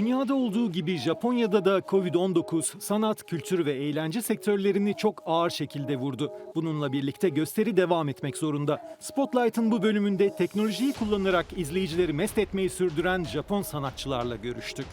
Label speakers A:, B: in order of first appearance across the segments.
A: Dünyada olduğu gibi Japonya'da da Covid-19 sanat, kültür ve eğlence sektörlerini çok ağır şekilde vurdu. Bununla birlikte gösteri devam etmek zorunda. Spotlight'ın bu bölümünde teknolojiyi kullanarak izleyicileri mest etmeyi sürdüren Japon sanatçılarla görüştük.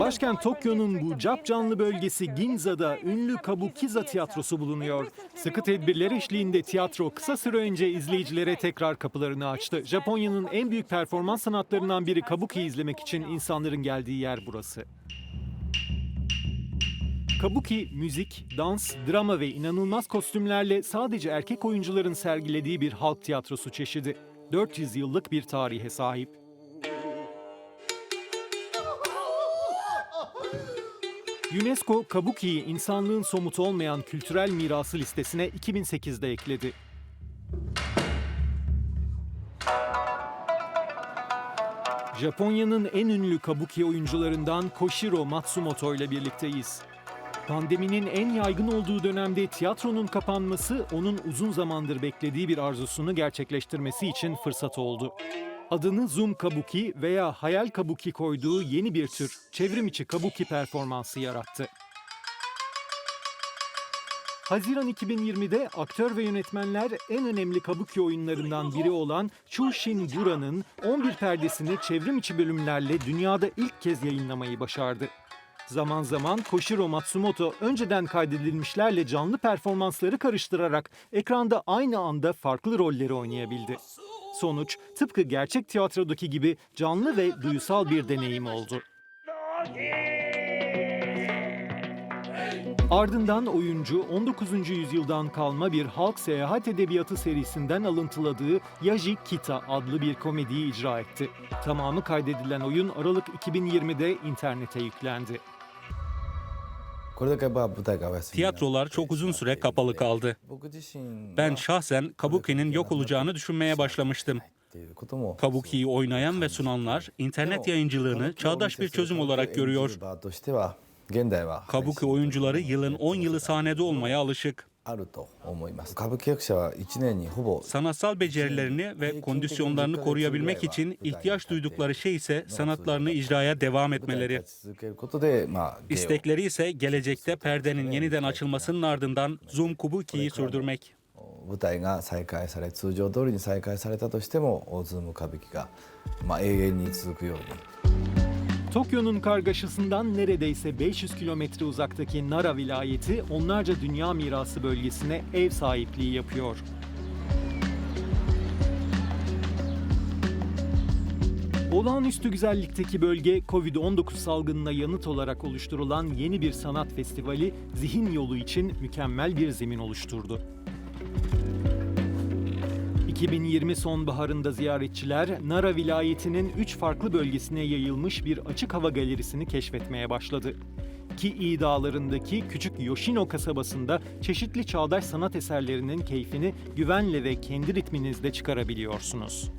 A: Başkent Tokyo'nun bu cap canlı bölgesi Ginza'da ünlü Kabukiza tiyatrosu bulunuyor. Sıkı tedbirler eşliğinde tiyatro kısa süre önce izleyicilere tekrar kapılarını açtı. Japonya'nın en büyük performans sanatlarından biri Kabuki izlemek için insanların geldiği yer burası. Kabuki, müzik, dans, drama ve inanılmaz kostümlerle sadece erkek oyuncuların sergilediği bir halk tiyatrosu çeşidi. 400 yıllık bir tarihe sahip. UNESCO, Kabuki'yi insanlığın somut olmayan kültürel mirası listesine 2008'de ekledi. Japonya'nın en ünlü Kabuki oyuncularından Koshiro Matsumoto ile birlikteyiz. Pandeminin en yaygın olduğu dönemde tiyatronun kapanması onun uzun zamandır beklediği bir arzusunu gerçekleştirmesi için fırsat oldu. Adını Zoom Kabuki veya Hayal Kabuki koyduğu yeni bir tür çevrim içi Kabuki performansı yarattı. Haziran 2020'de aktör ve yönetmenler en önemli Kabuki oyunlarından biri olan Chushin Gura'nın 11 perdesini çevrim içi bölümlerle dünyada ilk kez yayınlamayı başardı. Zaman zaman Koshiro Matsumoto önceden kaydedilmişlerle canlı performansları karıştırarak ekranda aynı anda farklı rolleri oynayabildi. Sonuç tıpkı gerçek tiyatrodaki gibi canlı ve duysal bir deneyim oldu. Ardından oyuncu 19. yüzyıldan kalma bir halk seyahat edebiyatı serisinden alıntıladığı Yaji Kita adlı bir komediyi icra etti. Tamamı kaydedilen oyun Aralık 2020'de internete yüklendi.
B: Tiyatrolar çok uzun süre kapalı kaldı. Ben şahsen Kabuki'nin yok olacağını düşünmeye başlamıştım. Kabuki'yi oynayan ve sunanlar internet yayıncılığını çağdaş bir çözüm olarak görüyor. Kabuki oyuncuları yılın 10 yılı sahnede olmaya alışık. Sanatsal becerilerini ve kondisyonlarını koruyabilmek için ihtiyaç duydukları şey ise sanatlarını icraya devam etmeleri. İstekleri ise gelecekte perdenin yeniden açılmasının ardından Zoom Kabuki'yi sürdürmek.
C: 舞台が再開され通常通りに再開されたとしても大ズーム歌舞伎が、まあ、永遠に続くように
A: Tokyo'nun kargaşasından neredeyse 500 kilometre uzaktaki Nara vilayeti onlarca dünya mirası bölgesine ev sahipliği yapıyor. Olağanüstü güzellikteki bölge Covid-19 salgınına yanıt olarak oluşturulan yeni bir sanat festivali Zihin Yolu için mükemmel bir zemin oluşturdu. 2020 sonbaharında ziyaretçiler Nara vilayetinin 3 farklı bölgesine yayılmış bir açık hava galerisini keşfetmeye başladı. Ki dağlarındaki küçük Yoshino kasabasında çeşitli çağdaş sanat eserlerinin keyfini güvenle ve kendi ritminizde çıkarabiliyorsunuz.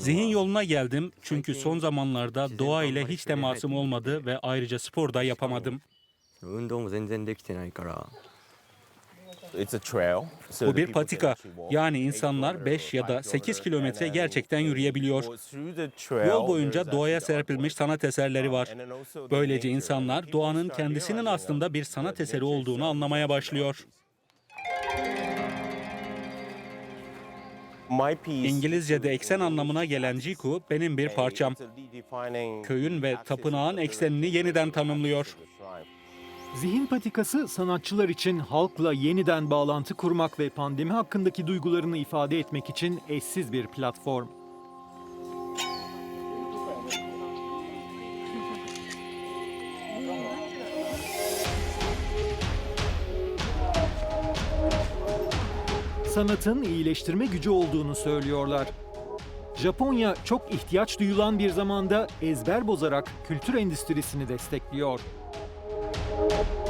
B: Zihin yoluna geldim çünkü son zamanlarda doğa ile hiç temasım olmadı ve ayrıca spor da yapamadım. Bu bir patika. Yani insanlar
D: kilometer
B: 5 ya da
D: five
B: 8
D: kilometer,
B: kilometre gerçekten yürüyebiliyor. Yol boyunca doğaya serpilmiş sanat eserleri var. Böylece insanlar doğanın kendisinin aslında bir sanat eseri olduğunu anlamaya başlıyor.
D: My piece
B: İngilizce'de eksen anlamına gelen Jiku benim bir parçam. Köyün ve tapınağın eksenini yeniden tanımlıyor.
A: Zihin patikası sanatçılar için halkla yeniden bağlantı kurmak ve pandemi hakkındaki duygularını ifade etmek için eşsiz bir platform. Sanatın iyileştirme gücü olduğunu söylüyorlar. Japonya çok ihtiyaç duyulan bir zamanda ezber bozarak kültür endüstrisini destekliyor. you.